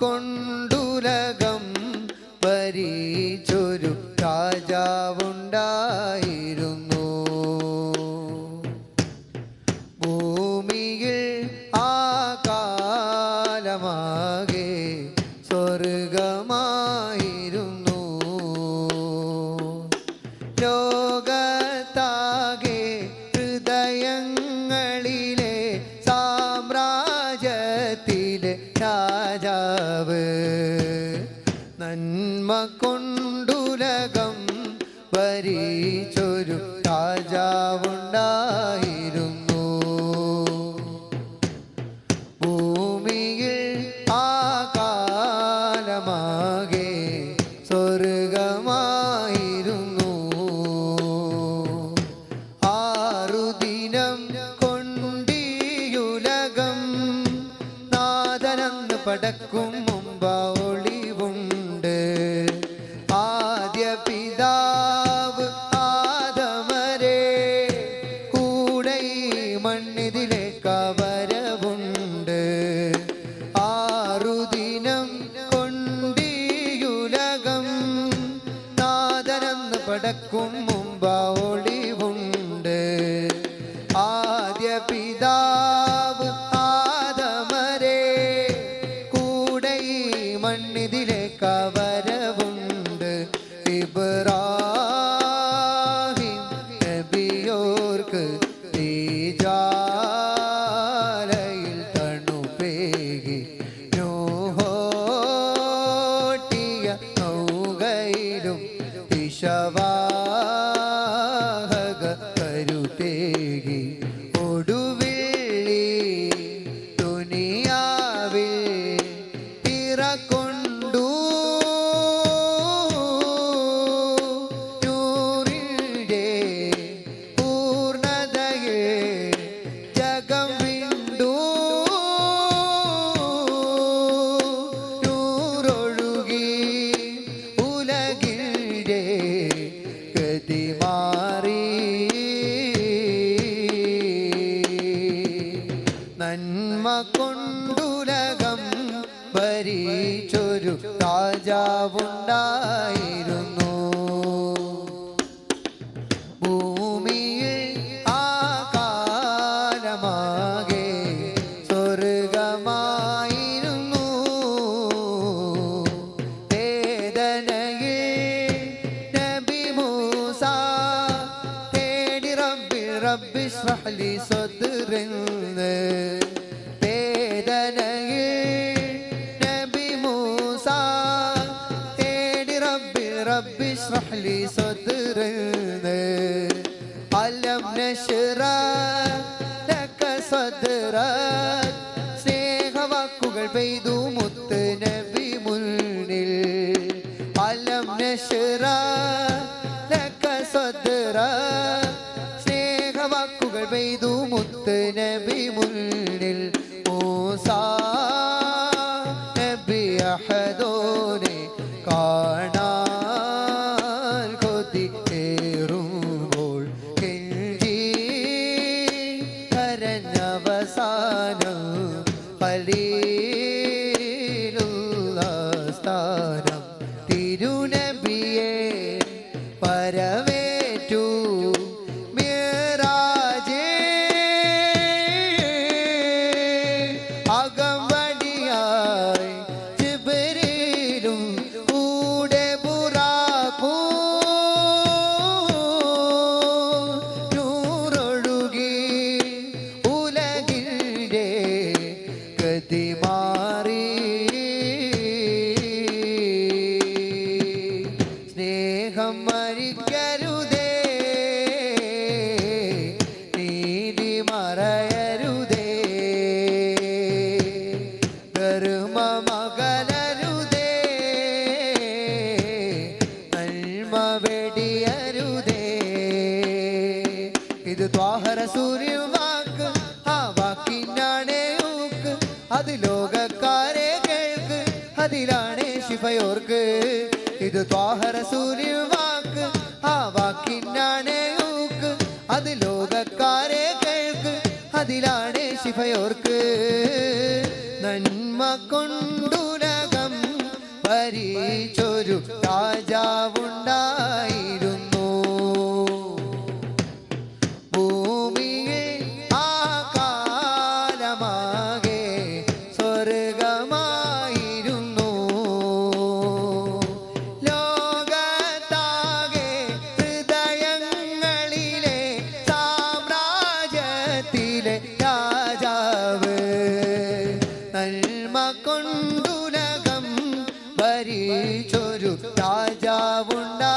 കൊണ്ടുലകം ഭരിച്ചൊരു രാജാവുണ്ടായിരുന്നു ഭൂമിയിൽ ആ കാലമാകെ സ്വർഗമായിരുന്നു. ലോകത്താകെ നന്മ കൊണ്ടുലകം ഭരിച്ചൊരു രാജാവുണ്ടായിരുന്നു. ഭൂമിയിൽ ആ കാലമാകെ സ്വർഗമായിരുന്നു. ആറുദിനം കൊണ്ടിയുലകം നാദനന്ന് പടക്കും നാദനന്ന് ಶವಾಹಗ ಕರುತೇಗಿ ಒಡುವೇಳಿ ದುನಿಯಾವೆ ತಿರಕೋ ശ്രഹ്ലി സ്വദ്റിന്ന് വേദനയിൽ നബി മൂസ തേടി റബ്ബി റബ്ബി ശ്രഹ്ലി സ്വദ്റിന്ന് അലം നശ്റ ലക സദ്റക് സ്നേഹവാക്കുകൾ പെയ്തു മുത്ത് നബി മുന്നിൽ. അലം നശ്റ പെയ്തു മുത്ത് നബി മുന്നിൽ മൂസാ. നബി അഹദോനെ കാണാൻ കൊതി കേറുമ്പോൾ കെഞ്ചി കരഞ്ഞവസാനം ഗതി മാറി. സ്നേഹം മരിക്കരുതേ. നീതി മറയരുതേ. ധർമ്മ മകലരുതേ. നന്മ വെടിയരുതേ. ഇത് ത്വാഹര സൂര്യ അതിലാണേ ശിഫയോർക്ക്. ഇത് ത്വാഹര സൂര്യ വാക്ക് ആ വാക്കിനാണേ ഊക്ക്. അത് ലോകക്കാരെ കേൾക്ക് അതിലാണേ ശിഫയോർക്ക്. നന്മ കൊണ്ടുലകം ഭരിച്ചൊരു രാജാവുണ്ടായിരുന്നു. കൽമകൊണ്ടുലകം ഭരിച്ചൊരു രാജാവുണ്ടാ